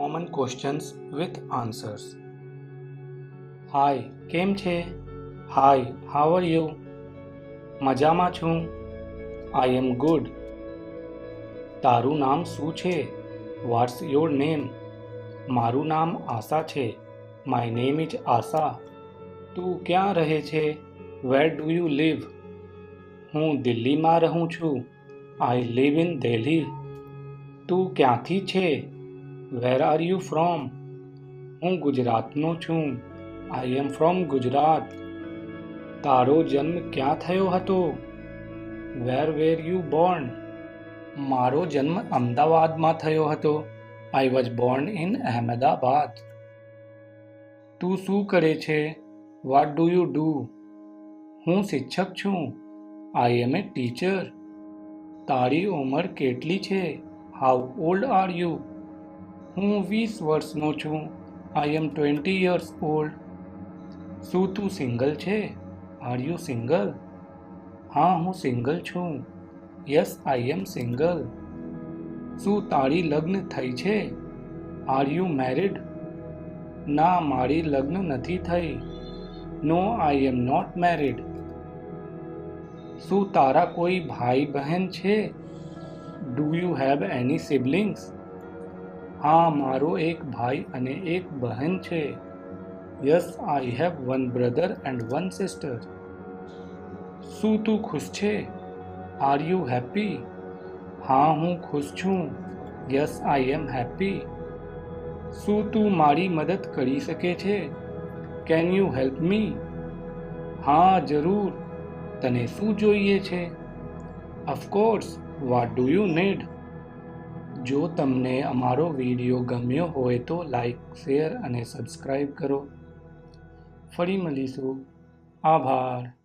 Common questions with answers hi કેમ છે હાય how are you મજામાં છું આઈ એમ ગુડ તારું નામ શું છે વોટ્સ યોર નેમ મારું નામ આશા છે માય નેમ ઇઝ આશા તું ક્યાં રહે છે વેર ડુ યુ લીવ હું દિલ્હીમાં રહું છું આઈ લીવ ઇન દિલ્હી તું ક્યાંથી છે વેર આર યુ ફ્રોમ હું ગુજરાતનો છું. આઈ એમ ફ્રોમ ગુજરાત તારો જન્મ ક્યાં થયો હતો? વેર વેર યુ બોર્ન મારો જન્મ અમદાવાદમાં થયો હતો. I was born in Ahmedabad તું શું કરે છે? વોટ ડુ યુ ડુ હું શિક્ષક છું. આઈ એમ એ ટીચર તારી ઉંમર કેટલી છે? હાઉ ઓલ્ડ આર યુ હું વીસ વર્ષનો છું. I am twenty years old શું તું સિંગલ છે? આર યુ સિંગલ હા, હું સિંગલ છું. યસ આઈ એમ સિંગલ શું તારી લગ્ન થઈ છે? આર યુ મેરિડ ના, મારી લગ્ન નથી થઈ. નો આઈ એમ નોટ મેરિડ શું તારા કોઈ ભાઈ બહેન છે? Do you have any siblings હા મારો એક ભાઈ અને એક બહેન છે. Yes I have one brother and one sister શું તું ખુશ છે? આર યુ હેપી હા, હું ખુશ છું. યસ આઈ એમ હેપી શું તું મારી મદદ કરી શકે છે? કેન યુ હેલ્પ મી હા, જરૂર. તને શું જોઈએ છે? Of course what do you need જો તમને અમારો વીડિયો ગમ્યો હોય તો લાઈક, શેર અને સબસ્ક્રાઈબ કરો. ફરી મળીશું. આભાર.